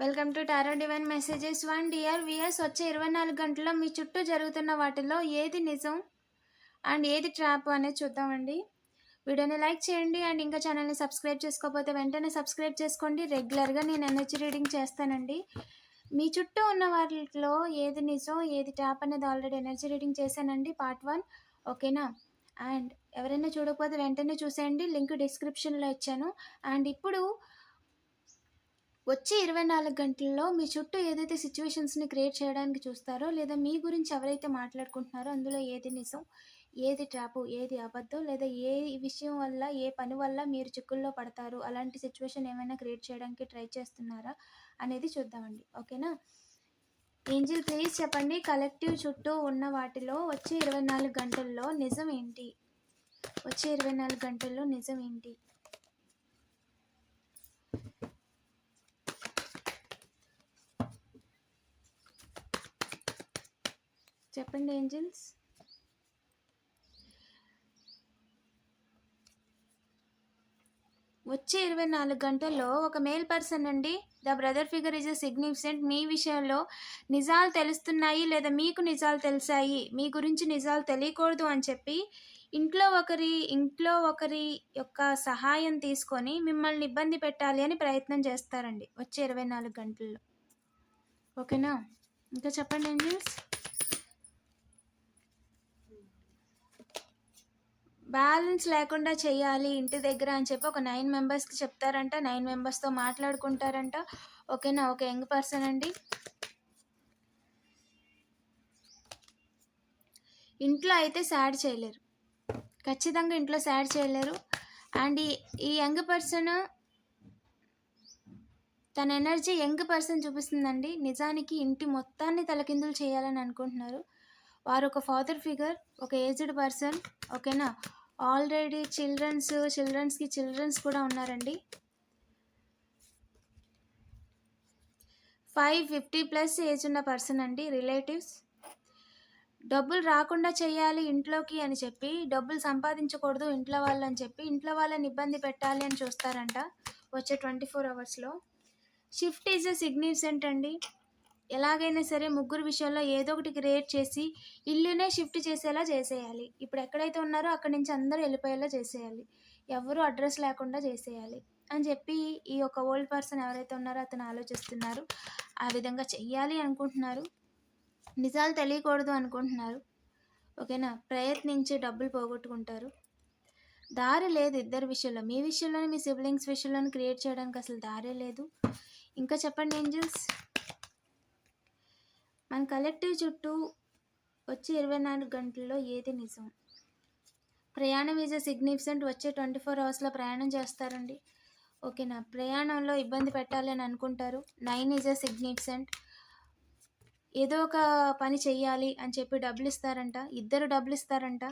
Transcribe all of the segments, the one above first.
Welcome to tarot divine messages one dear viewers వచ్చే ఇరవై నాలుగు గంటల్లో మీ చుట్టూ జరుగుతున్న వాటిలో ఏది నిజం అండ్ ఏది ట్రాప్ అనేది చూద్దామండి. వీడియోని లైక్ చేయండి అండ్ ఇంకా ఛానల్ని సబ్స్క్రైబ్ చేసుకోకపోతే వెంటనే సబ్స్క్రైబ్ చేసుకోండి. రెగ్యులర్గా నేను ఎనర్జీ రీడింగ్ చేస్తానండి. మీ చుట్టూ ఉన్న వాటిలో ఏది నిజం ఏది ట్రాప్ అనేది ఆల్రెడీ ఎనర్జీ రీడింగ్ చేశానండి. పార్ట్ వన్ ఓకేనా అండ్ ఎవరైనా చూడకపోతే వెంటనే చూసేయండి. లింక్ డిస్క్రిప్షన్లో ఇచ్చాను. అండ్ ఇప్పుడు వచ్చే ఇరవై నాలుగు గంటల్లో మీ చుట్టూ ఏదైతే సిచ్యువేషన్స్ని క్రియేట్ చేయడానికి చూస్తారో లేదా మీ గురించి ఎవరైతే మాట్లాడుకుంటున్నారో అందులో ఏది నిజం ఏది ట్రాపు ఏది అబద్ధం లేదా ఏ విషయం వల్ల ఏ పని వల్ల మీరు చిక్కుల్లో పడతారు అలాంటి సిచ్యువేషన్ ఏమైనా క్రియేట్ చేయడానికి ట్రై చేస్తున్నారా అనేది చూద్దామండి. ఓకేనా? ఏంజిల్ ప్లీజ్ చెప్పండి. కలెక్టివ్ చుట్టూ ఉన్న వాటిలో వచ్చే ఇరవై నాలుగు గంటల్లో నిజం ఏంటి? వచ్చే ఇరవై నాలుగు గంటల్లో నిజం ఏంటి? చెప్పండి ఏంజిల్స్. వచ్చే ఇరవై నాలుగు గంటల్లో ఒక మేల్ పర్సన్ అండి. The brother figure is a significant. మీ విషయంలో నిజాలు తెలుస్తున్నాయి లేదా మీకు నిజాలు తెలిసాయి? మీ గురించి నిజాలు తెలియకూడదు అని చెప్పి ఇంట్లో ఒకరి ఇంట్లో ఒకరి యొక్క సహాయం తీసుకొని మిమ్మల్ని ఇబ్బంది పెట్టాలి అని ప్రయత్నం చేస్తారండి. వచ్చే ఇరవై నాలుగు గంటల్లో. ఓకేనా? ఇంకా చెప్పండి ఏంజిల్స్. బ్యాలెన్స్ లేకుండా చేయాలి ఇంటి దగ్గర అని చెప్పి ఒక నైన్ మెంబర్స్కి చెప్తారంట. నైన్ మెంబర్స్తో మాట్లాడుకుంటారంట. ఓకేనా? ఒక యంగ్ పర్సన్ అండి. ఇంట్లో అయితే సాడ్ చేయలేరు. ఖచ్చితంగా ఇంట్లో సాడ్ చేయలేరు. అండ్ ఈ ఈ యంగ్ పర్సన్ తన ఎనర్జీ యంగ్ పర్సన్ చూపిస్తుందండి. నిజానికి ఇంటి మొత్తాన్ని తలకిందులు చేయాలని అనుకుంటున్నారు. వారు ఒక ఫాదర్ ఫిగర్ ఒక ఏజ్డ్ పర్సన్. ఓకేనా? ఆల్రెడీ చిల్డ్రన్స్ చిల్డ్రన్స్కి చిల్డ్రన్స్ కూడా ఉన్నారండి. ఫైవ్ ఫిఫ్టీ ప్లస్ ఏజ్ ఉన్న పర్సన్ అండి రిలేటివ్స్. డబ్బులు రాకుండా చేయాలి ఇంట్లోకి అని చెప్పి డబ్బులు సంపాదించకూడదు ఇంట్లో వాళ్ళు అని చెప్పి ఇంట్లో వాళ్ళని ఇబ్బంది పెట్టాలి అని చూస్తారంట వచ్చే ట్వంటీ ఫోర్ అవర్స్లో. షిఫ్ట్ ఈజ్ ఎ సిగ్నిఫికెంట్ అండి. ఎలాగైనా సరే ముగ్గురు విషయంలో ఏదో ఒకటి క్రియేట్ చేసి ఇల్లునే షిఫ్ట్ చేసేలా చేసేయాలి. ఇప్పుడు ఎక్కడైతే ఉన్నారో అక్కడి నుంచి అందరూ వెళ్ళిపోయేలా చేసేయాలి. ఎవరు అడ్రస్ లేకుండా చేసేయాలి అని చెప్పి ఈ యొక్క ఓల్డ్ పర్సన్ ఎవరైతే ఉన్నారో అతను ఆలోచిస్తున్నారు. ఆ విధంగా చెయ్యాలి అనుకుంటున్నారు. నిజాలు తెలియకూడదు అనుకుంటున్నారు. ఓకేనా? ప్రయత్నించి డబ్బులు పోగొట్టుకుంటారు. దారి లేదు ఇద్దరి విషయంలో. మీ విషయంలోనే మీ సిబ్లింగ్స్ విషయంలోనే క్రియేట్ చేయడానికి అసలు దారే లేదు. ఇంకా చెప్పండి ఏంజల్స్? మన కలెక్టివ్ చుట్టూ వచ్చే ఇరవై నాలుగు గంటల్లో ఏది నిజం? ప్రయాణం ఈజ్ ఎ సిగ్నిఫికెంట్ వచ్చే ట్వంటీ ఫోర్ అవర్స్లో ప్రయాణం చేస్తారండి. ఓకేనా? ప్రయాణంలో ఇబ్బంది పెట్టాలి అని అనుకుంటారు. నైన్ ఈజ్ ఎ సిగ్నిఫికెంట్ ఏదో ఒక పని చెయ్యాలి అని చెప్పి డబ్బులు ఇస్తారంట. ఇద్దరు డబ్బులు ఇస్తారంట.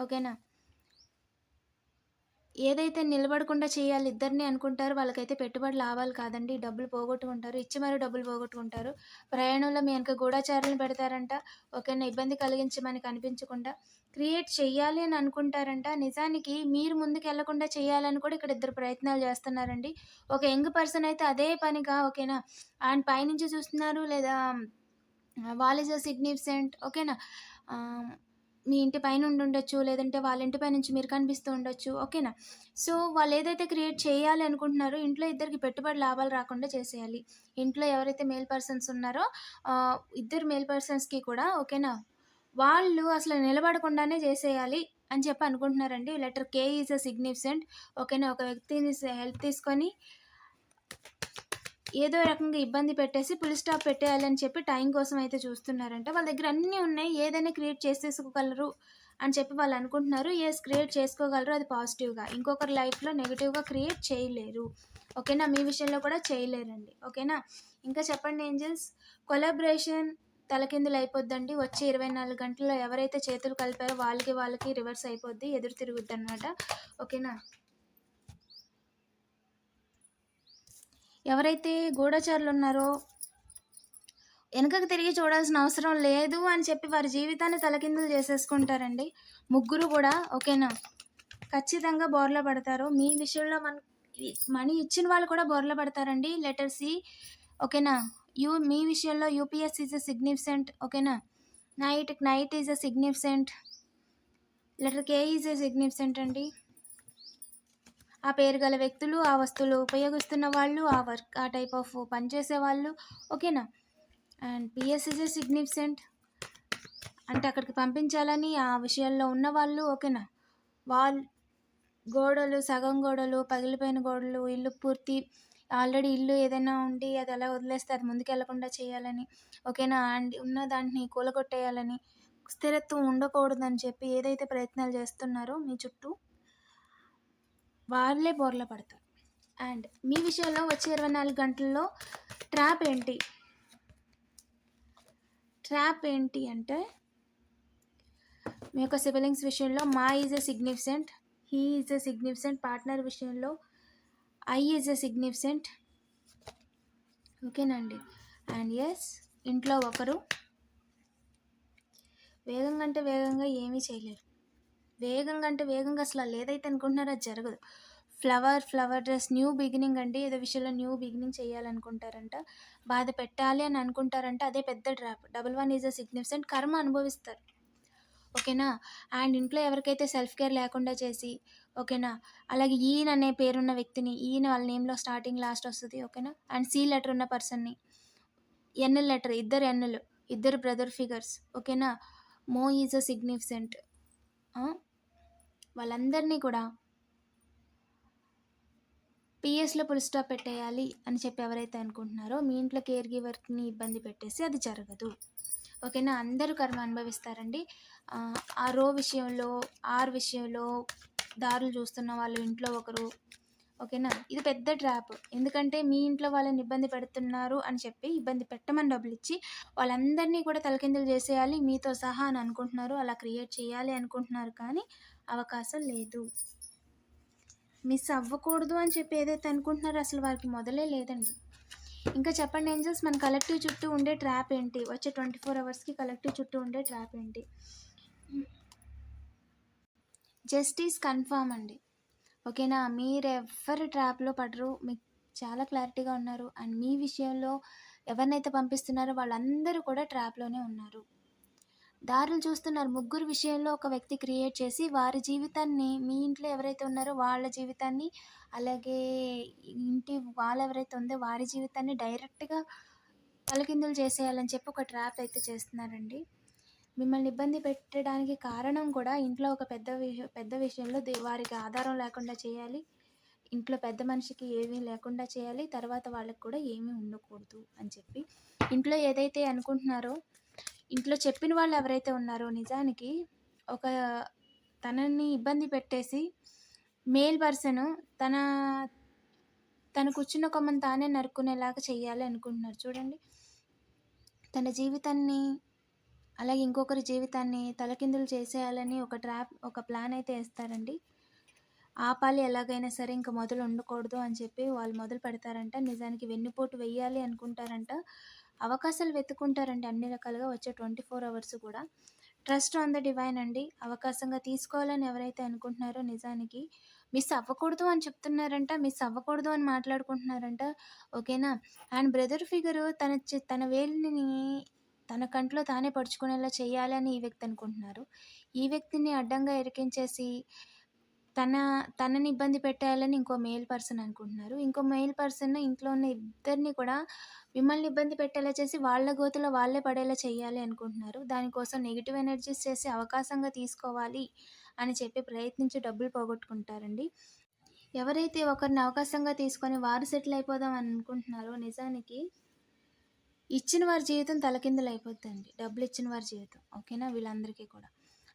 ఓకేనా? ఏదైతే నిలబడకుండా చేయాలి ఇద్దరిని అనుకుంటారు వాళ్ళకైతే పెట్టుబడి లాభాలు కాదండి. డబ్బులు పోగొట్టుకుంటారు. ఇచ్చి మరీ డబ్బులు పోగొట్టుకుంటారు. ప్రయాణంలో మీ వెనక గూఢచారులను పెడతారంట. ఒకరిని ఇబ్బంది కలిగించమని కనిపించకుండా అనిపించకుండా క్రియేట్ చెయ్యాలి అని అనుకుంటారంట. నిజానికి మీరు ముందుకు వెళ్ళకుండా చేయాలని కూడా ఇక్కడ ఇద్దరు ప్రయత్నాలు చేస్తున్నారండి. ఒక యంగ్ పర్సన్ అయితే అదే పనిగా ఓకేనా ఆయన పైనుంచి చూస్తున్నారు లేదా వాళ్ళ ఇస్ ఓకేనా మీ ఇంటి పైన ఉండి ఉండొచ్చు లేదంటే వాళ్ళ ఇంటి పై నుంచి మీరు కనిపిస్తూ ఉండొచ్చు ఓకేనా? సో వాళ్ళు ఏదైతే క్రియేట్ చేయాలి అనుకుంటున్నారో ఇంట్లో ఇద్దరికి పెట్టుబడి లాభాలు రాకుండా చేసేయాలి. ఇంట్లో ఎవరైతే మేల్ పర్సన్స్ ఉన్నారో ఇద్దరు మేల్ పర్సన్స్కి కూడా ఓకేనా? వాళ్ళు అసలు నిలబడకుండానే చేసేయాలి అని చెప్పి అనుకుంటున్నారండి. Letter K is a significant ఓకేనా? ఒక వ్యక్తిని హెల్ప్ తీసుకొని ఏదో రకంగా ఇబ్బంది పెట్టేసి పులి స్టాప్ పెట్టేయాలని చెప్పి టైం కోసం అయితే చూస్తున్నారంట. వాళ్ళ దగ్గర అన్నీ ఉన్నాయి. ఏదైనా క్రియేట్ చేసేసుకోగలరు అని చెప్పి వాళ్ళు అనుకుంటున్నారు. ఎస్ క్రియేట్ చేసుకోగలరు. అది పాజిటివ్గా ఇంకొకరి లైఫ్లో నెగిటివ్గా క్రియేట్ చేయలేరు. ఓకేనా మీ విషయంలో కూడా చేయలేరండి. ఓకేనా ఇంకా చెప్పండి ఏంజల్స్ కొలాబరేషన్ తలకిందులు అయిపోద్దండి. వచ్చే ఇరవై నాలుగు గంటల్లో ఎవరైతే చేతులు కలిపారో వాళ్ళకి వాళ్ళకి రివర్స్ అయిపోద్ది. ఎదురు తిరుగుద్ది అనమాట ఓకేనా ఎవరైతే గూఢచారులు ఉన్నారో వెనకకు తిరిగి చూడాల్సిన అవసరం లేదు అని చెప్పి వారి జీవితాన్ని తలకిందులు చేసేసుకుంటారండి. ముగ్గురు కూడా ఓకేనా? ఖచ్చితంగా బోర్లో పడతారు. మీ విషయంలో మన మనీ ఇచ్చిన వాళ్ళు కూడా బోర్లో పడతారండి. లెటర్ సి ఓకేనా? యూ మీ విషయంలో యూపీఎస్ ఈజ్ ఎ సిగ్నిఫిసెంట్ ఓకేనా? Night night is a significant letter K is a significant అండి. ఆ పేరు గల వ్యక్తులు ఆ వస్తువులు ఉపయోగిస్తున్న వాళ్ళు ఆ వర్క్ ఆ టైప్ ఆఫ్ పనిచేసే వాళ్ళు. ఓకేనా? అండ్ పిఎస్ సిగ్నిఫిసెంట్ అంటే అక్కడికి పంపించాలని ఆ విషయాల్లో ఉన్న వాళ్ళు ఓకేనా? వాళ్ళు గోడలు సగం గోడలు పగిలిపోయిన గోడలు ఇల్లు పూర్తి ఆల్రెడీ ఇల్లు ఏదైనా ఉండి అది అలా వదిలేస్తే అది ముందుకెళ్ళకుండా చేయాలని ఓకేనా? అండ్ ఉన్న దాన్ని కూలగొట్టేయాలని స్థిరత్వం ఉండకూడదని చెప్పి ఏదైతే ప్రయత్నాలు చేస్తున్నారో మీ చుట్టూ వాళ్ళే బోర్ల పడతారు. అండ్ మీ విషయంలో వచ్చే ఇరవై నాలుగు గంటల్లో ట్రాప్ ఏంటి? ట్రాప్ ఏంటి అంటే మీ యొక్క సిబిలింగ్స్ విషయంలో మా is a significant he is a significant partner విషయంలో ఐ ఈజ్ ఎ సిగ్నిఫిసెంట్ ఓకేనండి. అండ్ ఎస్ ఇంట్లో ఒకరు. వేగంగా అంటే వేగంగా ఏమీ చేయలేరు. వేగంగా అంటే వేగంగా అసలు వాళ్ళు ఏదైతే అనుకుంటున్నారో? అది జరగదు. Flower flower dress new beginning అండి ఏదో విషయంలో న్యూ బిగినింగ్ చేయాలనుకుంటారంట. బాధ పెట్టాలి అని అనుకుంటారంట. అదే పెద్ద drop. Double one is a significant కర్మ అనుభవిస్తారు. ఓకేనా? అండ్ ఇంట్లో ఎవరికైతే సెల్ఫ్ కేర్ లేకుండా చేసి ఓకేనా? అలాగే ఈయన అనే పేరున్న వ్యక్తిని ఈయన వాళ్ళ నేమ్లో స్టార్టింగ్ లాస్ట్ వస్తుంది ఓకేనా? అండ్ సి లెటర్ ఉన్న పర్సన్ని ఎన్ఎల్ లెటర్ ఇద్దరు ఎన్ఎల్ ఇద్దరు బ్రదర్ ఫిగర్స్ ఓకేనా? మో ఈజ్ అ సిగ్నిఫికెంట్. వాళ్ళందరినీ కూడా పిఎస్లో పుల్ స్టాప్ పెట్టేయాలి అని చెప్పి ఎవరైతే అనుకుంటున్నారో మీ ఇంట్లో కేర్ గివర్ని ఇబ్బంది పెట్టేసి అది జరగదు. ఓకేనా? అందరూ కర్మ అనుభవిస్తారండి. ఆ, ఆ రో విషయంలో ఆర్ విషయంలో దారులు చూస్తున్న వాళ్ళు ఇంట్లో ఒకరు. ఓకేనా? ఇది పెద్ద ట్రాప్. ఎందుకంటే మీ ఇంట్లో వాళ్ళని ఇబ్బంది పెడుతున్నారు అని చెప్పి ఇబ్బంది పెట్టమని డబ్బులు ఇచ్చి వాళ్ళందరినీ కూడా తలకిందులు చేసేయాలి. మీతో సహా అని అనుకుంటున్నారు. అలా క్రియేట్ చేయాలి అనుకుంటున్నారు కానీ అవకాశం లేదు. మిస్ అవ్వకూడదు అని చెప్పి ఏదైతే అనుకుంటున్నారో అసలు వారికి మొదలే లేదండి. ఇంకా చెప్పండి ఏంజల్స్ మన కలెక్టివ్ చుట్టూ ఉండే ట్రాప్ ఏంటి? వచ్చే ట్వంటీ ఫోర్ అవర్స్కి కలెక్టివ్ చుట్టూ ఉండే ట్రాప్ ఏంటి? జస్టిస్ కన్ఫామ్ అండి. ఓకేనా? మీరు ట్రాప్లో పడరు మీకు చాలా క్లారిటీగా ఉన్నారు. అండ్ మీ విషయంలో ఎవరినైతే పంపిస్తున్నారో వాళ్ళందరూ కూడా ట్రాప్లోనే ఉన్నారు. దారులు చూస్తున్నారు. ముగ్గురు విషయంలో ఒక వ్యక్తి క్రియేట్ చేసి వారి జీవితాన్ని మీ ఇంట్లో ఎవరైతే ఉన్నారో వాళ్ళ జీవితాన్ని అలాగే ఇంటి వాళ్ళు ఎవరైతే ఉందో వారి జీవితాన్ని డైరెక్ట్గా తలకిందులు చేసేయాలని చెప్పి ఒక ట్రాప్ అయితే చేస్తున్నారండి. మిమ్మల్ని ఇబ్బంది పెట్టడానికి కారణం కూడా ఇంట్లో ఒక పెద్ద విషయం పెద్ద విషయంలో వారికి ఆధారం లేకుండా చేయాలి. ఇంట్లో పెద్ద మనిషికి ఏమీ లేకుండా చేయాలి. తర్వాత వాళ్ళకి కూడా ఏమీ ఉండకూడదు అని చెప్పి. ఇంట్లో ఏదైతే అనుకుంటున్నారో ఇంట్లో చెప్పిన వాళ్ళు ఎవరైతే ఉన్నారో నిజానికి ఒక తనని ఇబ్బంది పెట్టేసి మేల్ పర్సన్ తన తన కూర్చున్న కొమ్మని తానే నరుక్కునేలాగా చేయాలి అనుకుంటున్నారు. చూడండి. తన జీవితాన్ని అలాగే ఇంకొకరి జీవితాన్ని తలకిందులు చేసేయాలని ఒక ట్రాప్ ఒక ప్లాన్ అయితే వేస్తారండి. ఆపాలి ఎలాగైనా సరే ఇంకా మొదలు ఉండకూడదు అని చెప్పి వాళ్ళు మొదలు పెడతారంట. నిజానికి వెన్నుపోటు వెయ్యాలి అనుకుంటారంట. అవకాశాలు వెతుకుంటారండి అన్ని రకాలుగా వచ్చే ట్వంటీ ఫోర్ అవర్స్ కూడా. ట్రస్ట్ ఆన్ ద డివైన్ అండి. అవకాశంగా తీసుకోవాలని ఎవరైతే అనుకుంటున్నారో నిజానికి మిస్ అవ్వకూడదు అని చెప్తున్నారంట మిస్ అవ్వకూడదు అని మాట్లాడుకుంటున్నారంట. ఓకేనా? అండ్ బ్రదర్ ఫిగర్ తన తన వేలిని తన కంట్లో తానే పడుచుకునేలా చేయాలని ఈ వ్యక్తి అనుకుంటున్నారు. ఈ వ్యక్తిని అడ్డంగా ఇరికించేసి తన తనని ఇబ్బంది పెట్టాలని ఇంకో మేల్ పర్సన్ అనుకుంటున్నారు. ఇంకో మేల్ పర్సన్ ఇంట్లో ఉన్న ఇద్దరిని కూడా మిమ్మల్ని ఇబ్బంది పెట్టేలా చేసి వాళ్ళ గోతులో వాళ్ళే పడేలా చేయాలి అనుకుంటున్నారు. దానికోసం నెగిటివ్ ఎనర్జీస్ చేసి అవకాశంగా తీసుకోవాలి అని చెప్పి ప్రయత్నించి డబ్బులు పోగొట్టుకుంటారండి. ఎవరైతే ఒకరిని అవకాశంగా తీసుకొని వారు సెటిల్ అయిపోదాం అని అనుకుంటున్నారో నిజానికి ఇచ్చిన వారి జీవితం తలకిందులు అయిపోద్దండి. డబ్బులు ఇచ్చిన వారి జీవితం. ఓకేనా? వీళ్ళందరికీ కూడా.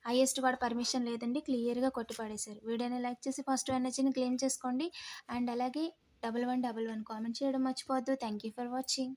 హైయెస్ట్ వాడు పర్మిషన్ లేదండి క్లియర్గా కొట్టిపడేశారు. వీడియోని లైక్ చేసి పాజిటివ్ ఎనర్జీని క్లెయిమ్ చేసుకోండి. అండ్ అలాగే double one double one comment చేయడం మర్చిపోవద్దు. Thank you for watching.